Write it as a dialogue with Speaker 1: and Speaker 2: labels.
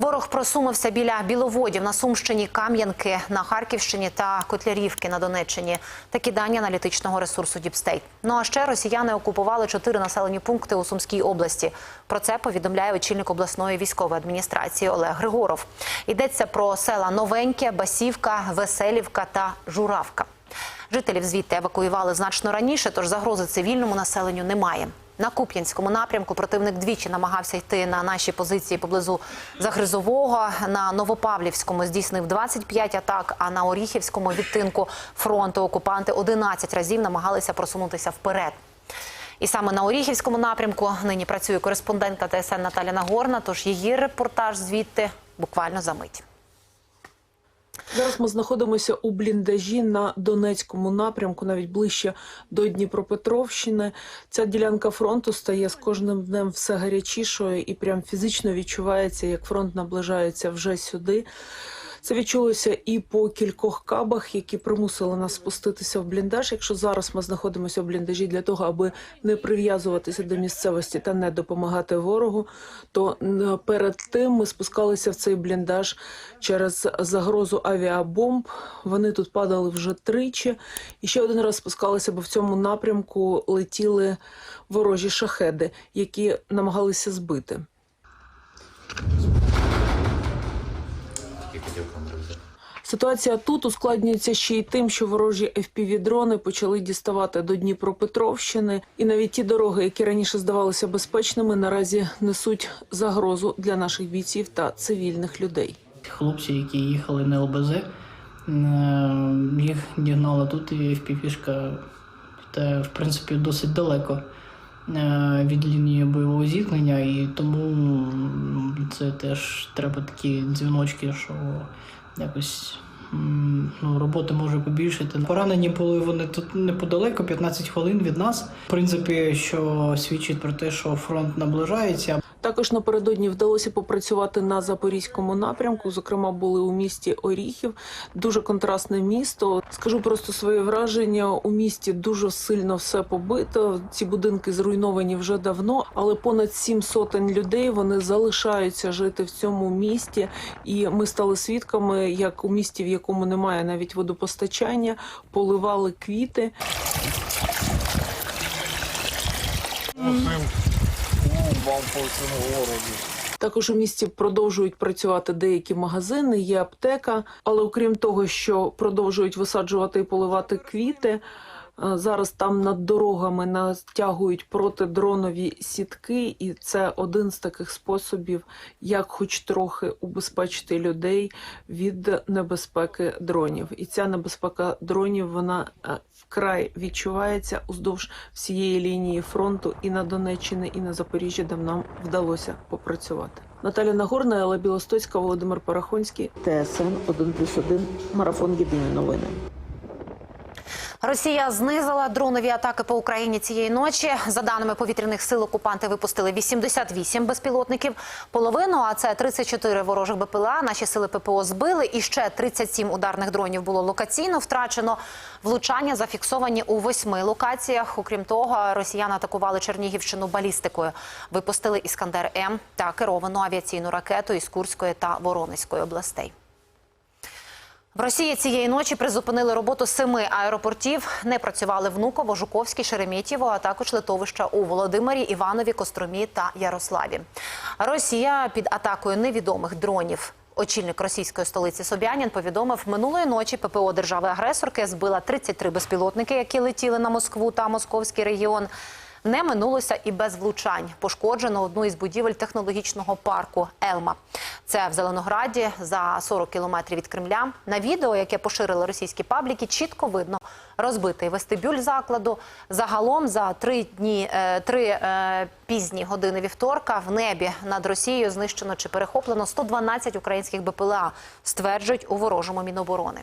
Speaker 1: Ворог просунувся біля Біловодів на Сумщині, Кам'янки на Харківщині та Котлярівки на Донеччині. Такі дані аналітичного ресурсу Діпстейт. Ну а ще росіяни окупували чотири населені пункти у Сумській області. Про це повідомляє очільник обласної військової адміністрації Олег Григоров. Йдеться про села Новеньке, Басівка, Веселівка та Журавка. Жителів звідти евакуювали значно раніше, тож загрози цивільному населенню немає. На Куп'янському напрямку противник двічі намагався йти на наші позиції поблизу Загризового. На Новопавлівському здійснив 25 атак, а на Оріхівському відтинку фронту окупанти 11 разів намагалися просунутися вперед. І саме на Оріхівському напрямку нині працює кореспондентка ТСН Наталя Нагорна. Тож її репортаж звідти буквально за мить.
Speaker 2: Зараз ми знаходимося у бліндажі на Донецькому напрямку, навіть ближче до Дніпропетровщини. Ця ділянка фронту стає з кожним днем все гарячішою і прям фізично відчувається, як фронт наближається вже сюди. Це відчулося і по кількох кабах, які примусили нас спуститися в бліндаж. Якщо зараз ми знаходимося в бліндажі для того, аби не прив'язуватися до місцевості та не допомагати ворогу, то перед тим ми спускалися в цей бліндаж через загрозу авіабомб. Вони тут падали вже тричі. І ще один раз спускалися, бо в цьому напрямку летіли ворожі шахеди, які намагалися збити. Ситуація тут ускладнюється ще й тим, що ворожі FPV-дрони почали діставати до Дніпропетровщини, і навіть ті дороги, які раніше здавалися безпечними, наразі несуть загрозу для наших бійців та цивільних людей.
Speaker 3: Хлопці, які їхали на ЛБЗ, е, їх дігнала тут і FPV-шка, та в принципі досить далеко від лінії бойового зіткнення, і тому це теж треба такі дзвіночки, що якось. Ну, роботи може побільшити. Поранені були вони тут неподалеко, 15 хвилин від нас. В принципі, що свідчить про те, що фронт наближається.
Speaker 2: Також напередодні вдалося попрацювати на запорізькому напрямку. Зокрема, були у місті Оріхів. Дуже контрастне місто. Скажу просто своє враження. У місті дуже сильно все побито. Ці будинки зруйновані вже давно, але понад сім сотень людей вони залишаються жити в цьому місті. І ми стали свідками, як у місті, в якому немає навіть водопостачання, поливали квіти. Також у місті продовжують працювати деякі магазини, є аптека. Але окрім того, що продовжують висаджувати і поливати квіти. Зараз там над дорогами натягують протидронові сітки, і це один з таких способів, як хоч трохи убезпечити людей від небезпеки дронів. І ця небезпека дронів вона е, вкрай відчувається уздовж всієї лінії фронту і на Донеччині, і на Запоріжжі, де нам вдалося попрацювати. Наталя Нагорна, Елла Білостоцька, Володимир Парахонський.
Speaker 4: ТСН 1+,1, марафон Єдині новини.
Speaker 1: Росія знизила дронові атаки по Україні цієї ночі. За даними повітряних сил, окупанти випустили 88 безпілотників. Половину, а це 34 ворожих БПЛА. Наші сили ППО збили. І ще 37 ударних дронів було локаційно втрачено. Влучання зафіксовані у восьми локаціях. Окрім того, росіяни атакували Чернігівщину балістикою. Випустили Іскандер М та керовану авіаційну ракету із Курської та Воронезької областей. В Росії цієї ночі призупинили роботу семи аеропортів. Не працювали Внуково, Жуковський, Шереметьєво, а також литовища у Володимирі, Іванові, Костромі та Ярославі. Росія під атакою невідомих дронів. Очільник російської столиці Собянін повідомив, минулої ночі ППО держави-агресорки збила 33 безпілотники, які летіли на Москву та Московський регіон. Не минулося і без влучань. Пошкоджено одну із будівель технологічного парку Елма. Це в Зеленограді за 40 кілометрів від Кремля. На відео, яке поширили російські пабліки, чітко видно розбитий вестибюль закладу. Загалом за три дні, е, три е, пізні години вівторка в небі над Росією знищено чи перехоплено 112 українських БПЛА, стверджують у ворожому міноборони.